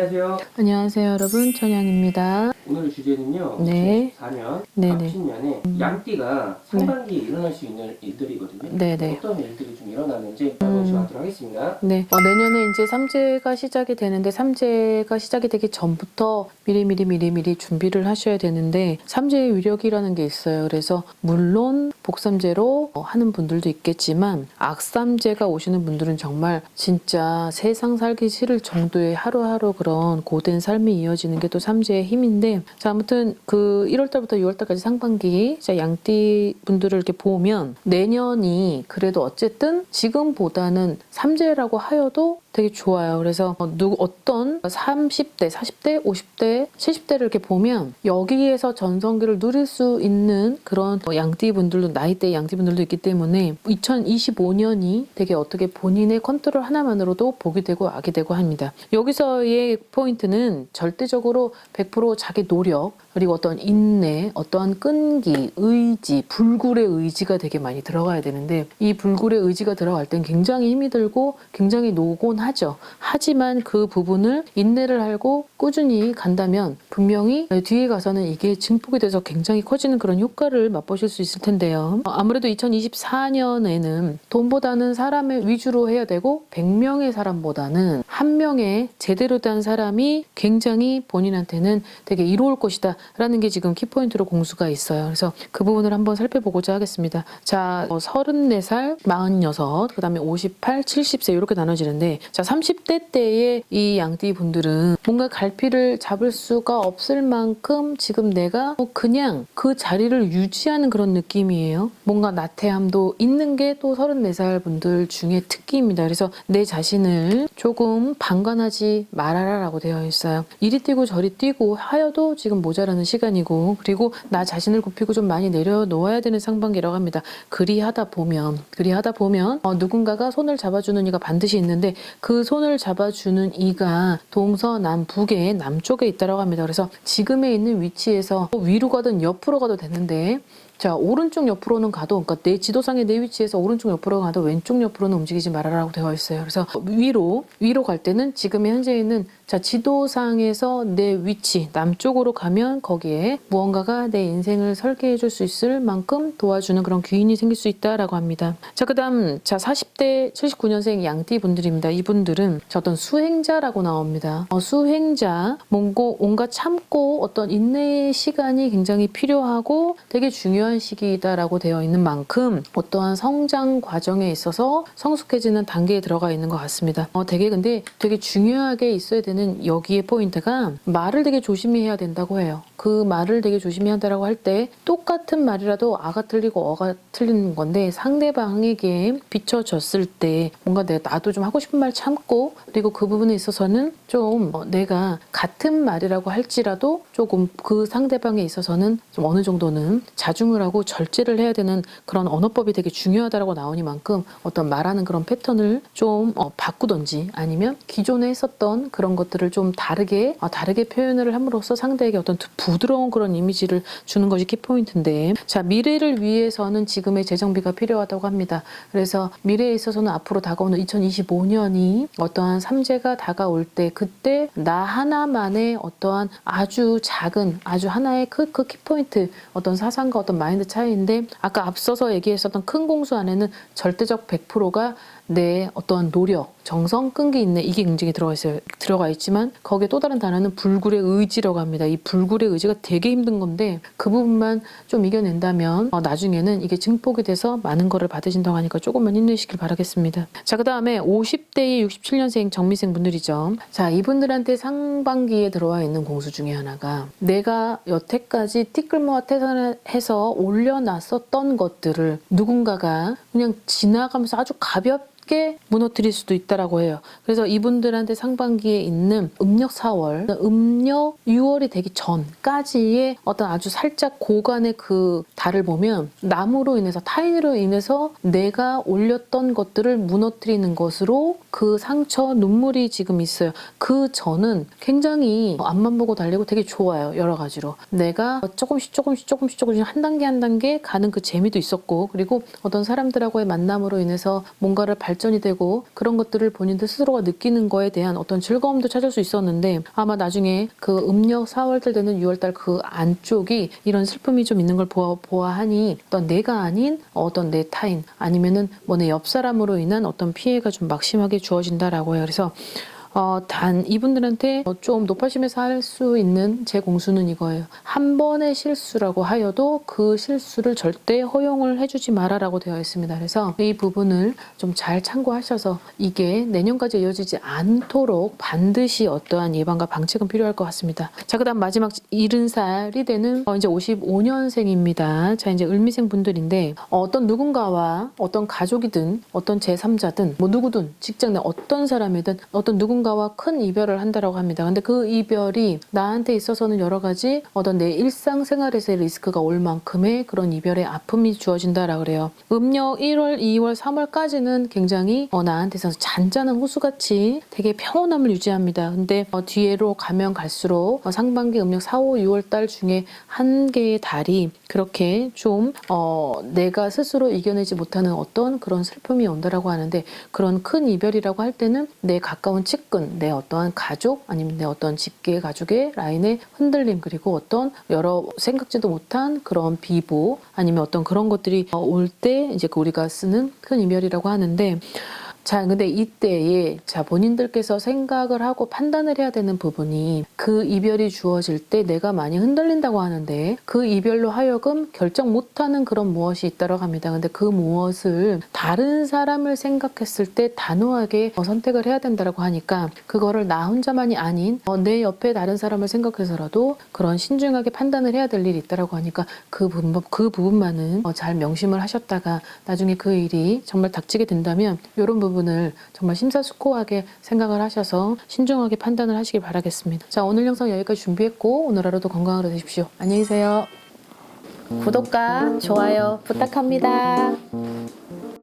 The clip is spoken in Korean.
안녕하세요. 안녕하세요, 여러분. 천양입니다. 오늘 주제는요. 네. 4년, 네네. 갑신년에 양띠가 상반기에 일어날 수 있는 일들이거든요. 네네. 어떤 일들이 좀 일어나는지 알아보도록 하겠습니다. 네. 어, 내년에 이제 삼재가 시작이 되는데 삼재가 시작이 되기 전부터 미리 미리 미리 미리 준비를 하셔야 되는데 삼재의 위력이라는 게 있어요. 그래서 물론 복삼재로 어, 하는 분들도 있겠지만 악삼재가 오시는 분들은 정말 진짜 세상 살기 싫을 정도의 하루하루 그런 고된 삶이 이어지는 게 또 삼재의 힘인데 자 아무튼 그 1월달부터 6월달까지 상반기 자 양띠 분들을 이렇게 보면 내년이 그래도 어쨌든 지금보다는 삼재라고 하여도 되게 좋아요. 그래서 어, 누구 어떤 30대, 40대, 50대, 70대를 이렇게 보면 여기에서 전성기를 누릴 수 있는 그런 어, 양띠 분들도 나이대 양띠 분들도 있기 때문에 2025년이 되게 어떻게 본인의 컨트롤 하나만으로도 복이 되고 악이 되고 합니다. 여기서의 포인트는 절대적으로 100% 자기 노력 그리고 어떤 인내, 어떠한 끈기, 의지, 불굴의 의지가 되게 많이 들어가야 되는데 이 불굴의 의지가 들어갈 땐 굉장히 힘이 들고 굉장히 노곤하죠. 하지만 그 부분을 인내를 하고 꾸준히 간다면 분명히 뒤에 가서는 이게 증폭이 돼서 굉장히 커지는 그런 효과를 맛보실 수 있을 텐데요. 어, 아무래도 2024년에는 돈보다는 사람의 위주로 해야 되고 100명의 사람보다는 한 명의 제대로 된 사람이 굉장히 본인한테는 되게 이로울 것이다 라는 게 지금 키포인트로 공수가 있어요. 그래서 그 부분을 한번 살펴보고자 하겠습니다. 자, 어, 34살, 46, 그 다음에 58, 70세 이렇게 나눠지는데 자, 30대 때의 이 양띠 분들은 뭔가 갈피를 잡을 수가 없을 만큼 지금 내가 뭐 그냥 그 자리를 유지하는 그런 느낌이에요. 뭔가 나태함도 있는 게 또 34살 분들 중에 특기입니다. 그래서 내 자신을 조금 방관하지 말아라 라고 되어 있어요. 이리 뛰고 저리 뛰고 하여도 지금 모자라는 시간이고 그리고 나 자신을 굽히고 좀 많이 내려놓아야 되는 상반기라고 합니다. 그리하다 보면 그리하다 보면 어, 누군가가 손을 잡아주는 이가 반드시 있는데 그 손을 잡아주는 이가 동서남북의 남쪽에 있다 라고 합니다. 그래서 지금에 있는 위치에서 위로 가든 옆으로 가도 되는데 자 오른쪽 옆으로는 가도 그러니까 내 지도상의 내 위치에서 오른쪽 옆으로 가도 왼쪽 옆으로는 움직이지 말아라고 되어 있어요. 그래서 위로 위로 갈 때는 지금의 현재 있는 자 지도상에서 내 위치 남쪽으로 가면 거기에 무언가가 내 인생을 설계해 줄 수 있을 만큼 도와주는 그런 귀인이 생길 수 있다라고 합니다. 자 그다음 자 40대 79년생 양띠 분들입니다. 이분들은 자 어떤 수행자라고 나옵니다. 어, 수행자 뭔고 온갖 참고 어떤 인내의 시간이 굉장히 필요하고 되게 중요한 시기이다라고 되어 있는 만큼 어떠한 성장 과정에 있어서 성숙해지는 단계에 들어가 있는 것 같습니다. 어, 되게 근데 되게 중요하게 있어야 되는 여기에 포인트가 말을 되게 조심히 해야 된다고 해요. 그 말을 되게 조심히 한다라고 할 때 똑같은 말이라도 아가 틀리고 어가 틀리는 건데 상대방에게 비춰졌을 때 뭔가 내가 나도 좀 하고 싶은 말 참고 그리고 그 부분에 있어서는 좀 어, 내가 같은 말이라고 할지라도 조금 그 상대방에 있어서는 좀 어느 정도는 자중을 하고 절제를 해야 되는 그런 언어법이 되게 중요하다라고 나오니만큼 어떤 말하는 그런 패턴을 좀 어, 바꾸던지 아니면 기존에 했었던 그런 것들을 좀 다르게 어, 다르게 표현을 함으로써 상대에게 어떤 부드러운 그런 이미지를 주는 것이 키포인트 인데 자 미래를 위해서는 지금의 재정비가 필요하다고 합니다. 그래서 미래에 있어서는 앞으로 다가오는 2025년이 어떠한 삼재가 다가올 때 그때 나 하나만의 어떠한 아주 작은 아주 하나의 그, 그 키포인트 어떤 사상과 어떤 마인드 차이인데 아까 앞서서 얘기했었던 큰 공수 안에는 절대적 100%가 내 어떠한 노력, 정성, 끈기 있네 이게 굉장히 들어가 있어요. 들어가 있지만 거기에 또 다른 단어는 불굴의 의지라고 합니다. 이 불굴의 의지가 되게 힘든 건데 그 부분만 좀 이겨낸다면 어, 나중에는 이게 증폭이 돼서 많은 거를 받으신다고 하니까 조금만 힘내시길 바라겠습니다. 자, 그 다음에 50대의 67년생 정미생 분들이죠. 자, 이분들한테 상반기에 들어와 있는 공수 중에 하나가 내가 여태까지 티끌모아 태산해서 올려놨었던 것들을 누군가가 그냥 지나가면서 아주 가볍게 쉽게 무너뜨릴 수도 있다라고 해요. 그래서 이분들한테 상반기에 있는 음력 4월, 음력 6월이 되기 전까지의 어떤 아주 살짝 고간의 그 달을 보면 나무로 인해서 타인으로 인해서 내가 올렸던 것들을 무너뜨리는 것으로 그 상처 눈물이 지금 있어요. 그 전은 굉장히 앞만 보고 달리고 되게 좋아요. 여러 가지로 내가 조금씩 조금씩 조금씩 조금씩 한 단계 한 단계 가는 그 재미도 있었고 그리고 어떤 사람들하고의 만남으로 인해서 뭔가를 발 발전이 되고 그런 것들을 본인들 스스로가 느끼는 거에 대한 어떤 즐거움도 찾을 수 있었는데 아마 나중에 그 음력 4월달 되는 6월달 그 안쪽이 이런 슬픔이 좀 있는 걸 보아, 보아하니 어떤 내가 아닌 어떤 내 타인 아니면은 뭐 내 옆 사람으로 인한 어떤 피해가 좀 막심하게 주어진다라고 해요. 그래서 어, 단 이분들한테 어, 좀 높아심에서 할 수 있는 제 공수는 이거예요. 한 번의 실수라고 하여도 그 실수를 절대 허용을 해주지 마라라고 되어 있습니다. 그래서 이 부분을 좀 잘 참고하셔서 이게 내년까지 이어지지 않도록 반드시 어떠한 예방과 방책은 필요할 것 같습니다. 자, 그 다음 마지막 70살이 되는 어, 이제 55년생입니다. 자, 이제 을미생 분들인데 어, 어떤 누군가와 어떤 가족이든 어떤 제3자든 뭐 누구든 직장 내 어떤 사람이든 어떤 누군가 와 큰 이별을 한다라고 합니다. 근데 그 이별이 나한테 있어서는 여러 가지 어떤 내 일상생활에서의 리스크가 올 만큼의 그런 이별의 아픔이 주어진다라 그래요. 음력 1월, 2월, 3월까지는 굉장히 어, 나한테 있어서 잔잔한 호수같이 되게 평온함을 유지합니다. 근데 어, 뒤로 가면 갈수록 어, 상반기 음력 4, 5, 6월 달 중에 한 개의 달이 그렇게 좀 어, 내가 스스로 이겨내지 못하는 어떤 그런 슬픔이 온다라고 하는데 그런 큰 이별이라고 할 때는 내 가까운 측 근, 내 어떠한 가족 아니면 내 어떤 직계 가족의 라인의 흔들림 그리고 어떤 여러 생각지도 못한 그런 비보 아니면 어떤 그런 것들이 올 때 이제 그 우리가 쓰는 큰 이별이라고 하는데 자, 근데 이때에 자 본인들께서 생각을 하고 판단을 해야 되는 부분이 그 이별이 주어질 때 내가 많이 흔들린다고 하는데 그 이별로 하여금 결정 못하는 그런 무엇이 있다고 합니다. 근데 그 무엇을 다른 사람을 생각했을 때 단호하게 어, 선택을 해야 된다고 하니까 그거를 나 혼자만이 아닌 어, 내 옆에 다른 사람을 생각해서라도 그런 신중하게 판단을 해야 될 일이 있다고 하니까 그 부분 그 부분만은 어, 잘 명심을 하셨다가 나중에 그 일이 정말 닥치게 된다면 이런 부분을 정말 심사숙고하게 생각을 하셔서 신중하게 판단을 하시길 바라겠습니다. 자 오늘 영상 여기까지 준비했고 오늘 하루도 건강하게 되십시오. 안녕히 계세요. 구독과 좋아요 부탁합니다.